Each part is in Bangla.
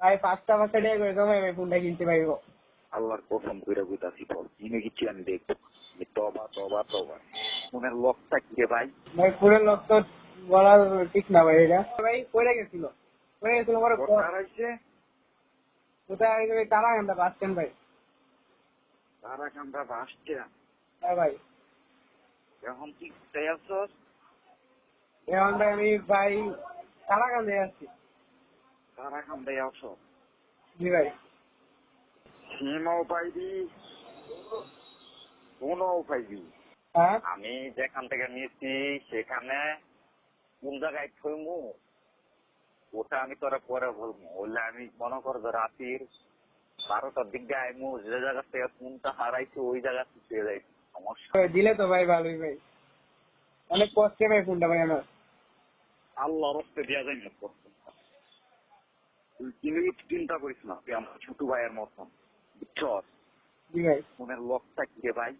ভাই পাঁচটা পাঁচটা টাকা করে জমাই ভাই ফোনটা কিনতে পারব? আল্লাহর কসম কইরা কইতাছি বল কিনে গেছি আমি দেখব। তবা তবা তবা। মনের লকটা কি রে ভাই? ভাই পুরের লোক তো বলা ঠিক না ভাই এটা। ভাই পড়ে গেছিল? পড়ে গেছিল আমার কোথায় আগে ভাই? তারা ঘণ্টা বাস স্ট্যান্ড ভাই। তারা কামরা বাসছে হ্যাঁ ভাই। এখন কি কোথায় আসছস এখন ভাই আমি ভাই তারা কান্দে যাচ্ছি তারা কামরা আসছ জি ভাই সিমাও পাইবি ফোনও পাইবি হ্যাঁ আমি যেখান থেকে নিয়েছি সেখানে কোন জায়গায় থইমু ওটা আমি তোরা পরে বলব বললে আমি মনে কর যে রাতির বারোটার দিকে আইমু যে জায়গা থেকে ফোনটা হারাইছি ওই জায়গা থেকে যাই সমস্যা দিলে তো ভাই ভালোই ভাই অনেক কষ্টে ভাই ফোনটা ভাই আমার আল্লাহ রস্তে দেওয়া যায় না কষ্ট। তুই চিন্তা করিস না তুই আমার ছোট ভাইয়ের মতন বুঝছস? মনের লকটা কি রে ভাই?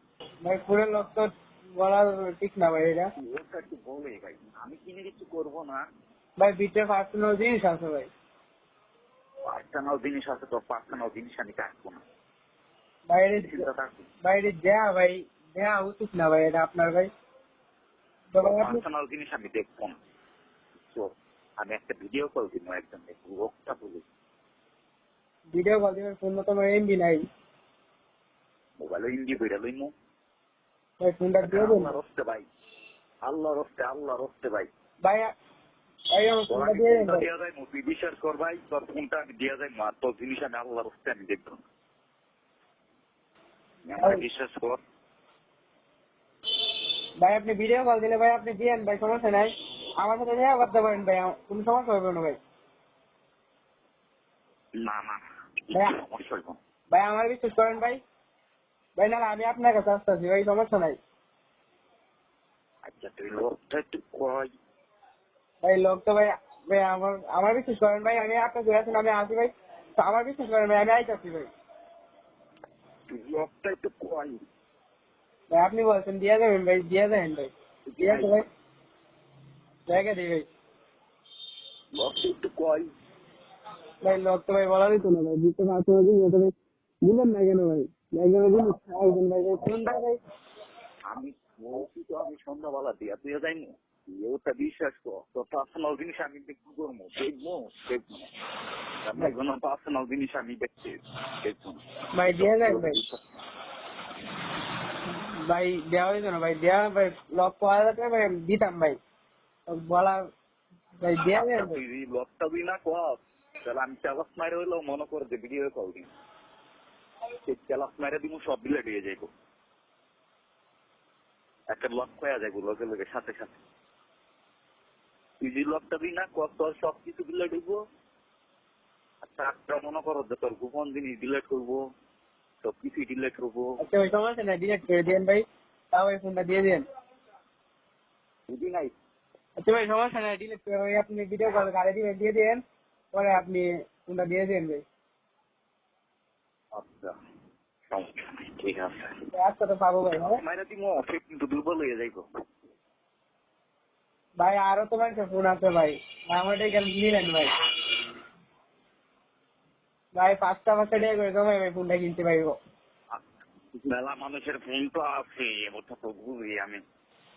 ভাই লোক তো বলা ঠিক না ভাই এটা। ওটা একটু বলে ভাই আমি কিনে কিছু করব না? ভাই ভিতরে পার্সোনাল জিনিস আছে ভাই। পার্সোনাল জিনিস আছে তো পার্সোনাল জিনিস আমি কাটবো না। বাইরে থাকবে বাইরে দেয়া ভাই দেয়া উচিত না ভাই এটা আপনার ভাই। পার্সোনাল জিনিস আমি দেখব না আমি একটা ভিডিও কল দিব একজন লোকটা বলি ভিডিও কল দিবেন ফোন মতো আমার এমবি নাই। মোবাইলে ইন্ডি বেড়ে লইমু ভাই ফোনটা দিয়ে দেন। ভাই। ভাই। ভাই আমার ফোনটা দিয়ে দেন। ফোনটা দেওয়া যায় তুই বিশ্বাস কর ভাই তোর ফোনটা আমি দেওয়া যায় মা তোর জিনিস আমি আল্লাহ রস্তে আমি দেখব। বিশ্বাস কর। ভাই আপনি ভিডিও কল দিলে ভাই আপনি দিয়েন ভাই সমস্যা নাই। আমার সাথে দেখা করতে পারেন ভাই কোনো সমস্যা হবে না ভাই। না না ভাই- আমার বিশ্বাস করেন ভাই। ভাই না আমি আপনার কাছে আসতেছি ভাই সমস্যা নাই। আচ্ছা তুই লোকটা একটু কয়। ভাই লোক তো ভাই ভাই আমার আমার বিশ্বাস করেন ভাই আমি আপনার ঘুরে আছেন আমি আসি ভাই। তো আমার বিশ্বাস করেন ভাই আমি আইতাছি ভাই। লোকটা একটু কয়। ভাই আপনি বলছেন দিয়ে দেবেন ভাই দিয়ে দেবেন ভাই। ঠিক আছে ভাই ভাই একটু ভাই লোক তো ভাই বলা দিত না ভাই পারছ না ভাই না কেন ভাই? একজন ভাই ভাই কোনটা ভাই আমি বলছি তো আমি সন্ধ্যাবেলা দিয়া যাই ওটা বিশ্বাস কর তোর পার্সোনাল জিনিস আমি দেখব করব দেখব দেখব না। আমি কোনো পার্সোনাল জিনিস আমি দেখতে দেখব ভাই দিয়ে দেন ভাই। ভাই দেওয়া হয়েছে না ভাই দেওয়া ভাই লক পাওয়া যাচ্ছে ভাই দিতাম ভাই। দিই না। কর তাহলে আমি চালাস মারে হইলেও মনে কর যে ভিডিও দিই সেই চালাস মারে দিব সব বিলে দিয়ে যাইব। একটা লক কয়া যাইব লগে লগে সাথে সাথে। তুই লকটা না কর তোর সব কিছু বিলে ঢুকবো আর তারপরে মনে করো যে তোর গোপন জিনিস ডিলেট করব সব কিছুই ডিলেট করব আচ্ছা ভাই সমস্যা নাই ডিলেট করে দিন ভাই। তাও ভাই ফোনটা দিয়ে দেন বুঝি নাই আচ্ছা ভাই সমস্যা নাই ডিলেট করে ভাই আপনি ভিডিও কল দিবেন দিয়ে দেন পরে আপনি ফোনটা দিয়ে দেন ভাই। আচ্ছা ঠিক আছে। আজকে তো পাবো ভাই হ্যাঁ? মাইরা দিব সে কিন্তু দুর্বল হয়ে যাইবো। ভাই আরও তো মানুষের ফোন আছে ভাই নিলেন ভাই। ভাই পাঁচটা পাঁচটা টাকা করে জমাই ভাই ফোনটা কিনতে পারব মেলা মানুষের ফোন তো আছে ওটা তো বুঝি আমি।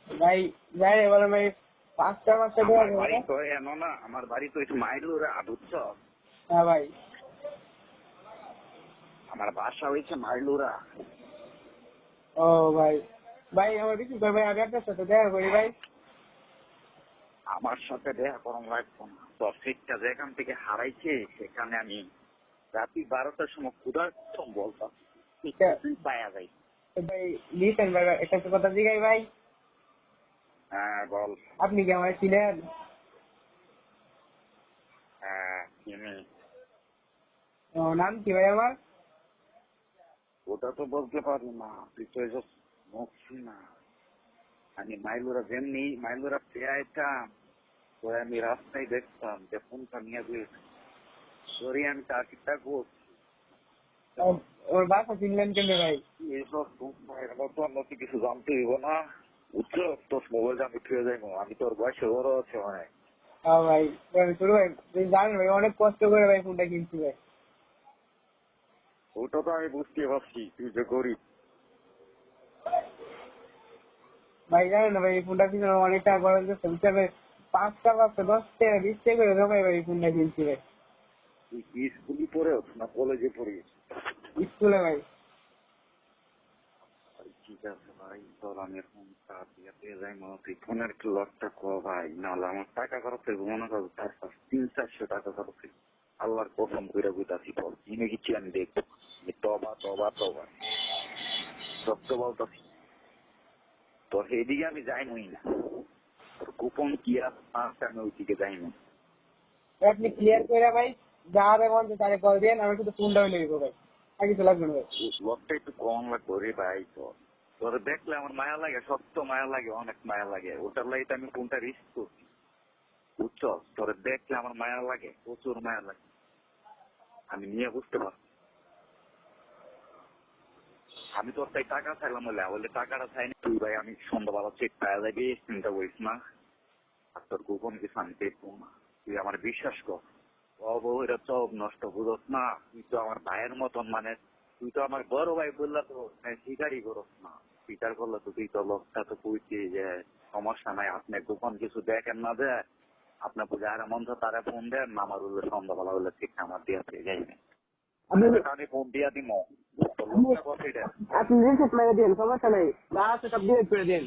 ভাই যাই বলে ভাই পাঁচটা পাঁচটা টাকা আমার বাড়ি তো এনো না আমার বাড়ি তো একটু মাইলুরা বুঝছ হ্যাঁ ভাই। আমার বাসা হয়েছে মাইলুরা ও ভাই। ভাই আমার করে ভাই আমি আপনার সাথে দেখা করি ভাই। আমার সাথে দেখা করম লাগবো না তোর সিটটা যেখান থেকে হারাইছে সেখানে আমি রাত্রি বারোটার সময় ক্ষুধার বলতাম। পায়া যাই ভাই লিখেন ভাই একটা কথা জিগাই ভাই। হ্যাঁ বল। আপনি কি আমার ছিলেন হ্যাঁ চিনি। ও নাম কি ভাই আমার? ওটা তো বলতে পারি না তুই তো এসব মুখছি না আমি মাইলুরা যেমনি মাইলুরা পেয়াইতাম ওই আমি রাস্তায় দেখতাম যে ফোনটা নিয়ে গিয়েছে সরি আমি তাকে থাকব ও- ওর বাসা চিনলেন কেন ভাই? ফোনের মতো কিছু জানতে হইব না। উচ্চ তোর মোবাইলটা আমি ফিরে যাইবো আমি তোর বয়সে বড় আছে হ্যাঁ ভাই ভাই, ছোট ভাই জানেন ভাই অনেক কষ্ট করে ভাই ফোনটা কিনছি ভাই। ওটা তো আমি বুঝতে পারছি তুই যে গরিব। ভাই জানেন না ভাই এই ফোনটা পিছনে অনেক টাকা খরচ করছে বুঝছেন ভাই পাঁচ টাকা দশ টাকা বিশ টাকা করে জমাই ভাই ফোনটা কিনছি ভাই। তুই কি স্কুলে পড়েও না কলেজে পড়িস স্কুলে ভাই। ঠিক আছে ভাই আমি এখন দিয়ে পেয়ে যাই মনে তুই ফোনের একটু লকটা কো ভাই নাহলে আমার টাকা খরচ হইব মনে করো চার পাঁচ তিন চারশো টাকা খরচ হইব আল্লাহর করে বুঝাছি বল গেছি আমি দেখব যে তবা তবা তবা সত্য বলতাছি তোর আমি যাইমই না তোর গোপন কি আছে আমি ওইদিকে যাইমই ভাই, আপনি ক্লিয়ার করে ভাই যার মন তারে কল দেন আমি শুধু ফোনটা হইলে ভাই আর কিছু লাগবে না ভাই লকটা একটু কম লাগবে রে ভাই তোর তোর দেখলে আমার মায়া লাগে, সত্য মায়া লাগে, অনেক মায়া লাগে। ওটার তো আমি কোনটা রিস্ক করছি বুঝছ? তোর দেখলে আমার মায়া লাগে, প্রচুর মায়া লাগে। আমি নিয়ে বুঝতে পারছি। আমি তোর তাই টাকা চাইলাম বলে বলে টাকাটা চাইনি তুই ভাই, আমি সন্ধ্যাবেলা চেক পাওয়া যাবি, চিন্তা করিস না। আর তোর গোপন কিছু আমি দেখব না। তুই আমার বিশ্বাস কর। এটা সব নষ্ট বুঝস না। তুই তো আমার ভাইয়ের মতন মানে তুই তো আমার বড় ভাই বললা তো স্বীকারই করস না। স্বীকার করলে তুই তো লোকটা তো কইছি যে সমস্যা নাই আপনি গোপন কিছু দেখেন না যে আপনার পূজা আর মন তারা ফোন দেন আমার হলে সন্ধ্যাবেলা হলে ঠিক আমার দিয়া পেয়ে আমি ফোন দিয়া দিব তো লোকটা কথা এটা। আপনি রিসেট মেরে দিন সমস্যা নাই। যা আছে ডিলিট করে দিন।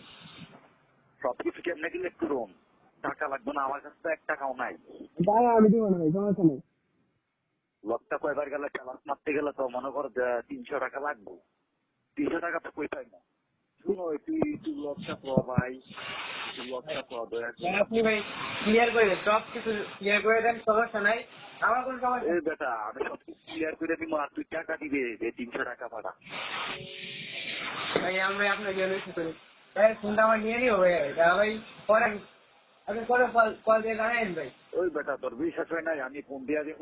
সবকিছু কেমনে দিলে করুন টাকা লাগবে না আমার কাছে তো এক টাকাও নাই। টাকা আমি দিব না সমস্যা নাই। লোকটা কয়বার গেলে মারতে গেলে তো মনে কর তিনশো টাকা লাগবে। তিনশো টাকা তো কই পাই না শুনো তুই তুই লোকটা প ভাই তুই লোকটা প দয়া আপনি ভাই ক্লিয়ার করে সব কিছু ক্লিয়ার করে দেন সমস্যা নাই আমার কোনো সমস্যা এই বেটা আমি সব কিছু ক্লিয়ার করে দিব আর তুই টাকা দিবে যে তিনশো টাকা পাঠা ভাই আমরা আপনার জন্য কিছু করি। ভাই ফোনটা আমার নিয়ে নিও ভাই। ভাই পরে আপনি করে কল কল দিয়ে জানাইন ভাই? ওই বেটা তোর বিশ্বাস হয় নাই আমি ফোন দিয়া দিব।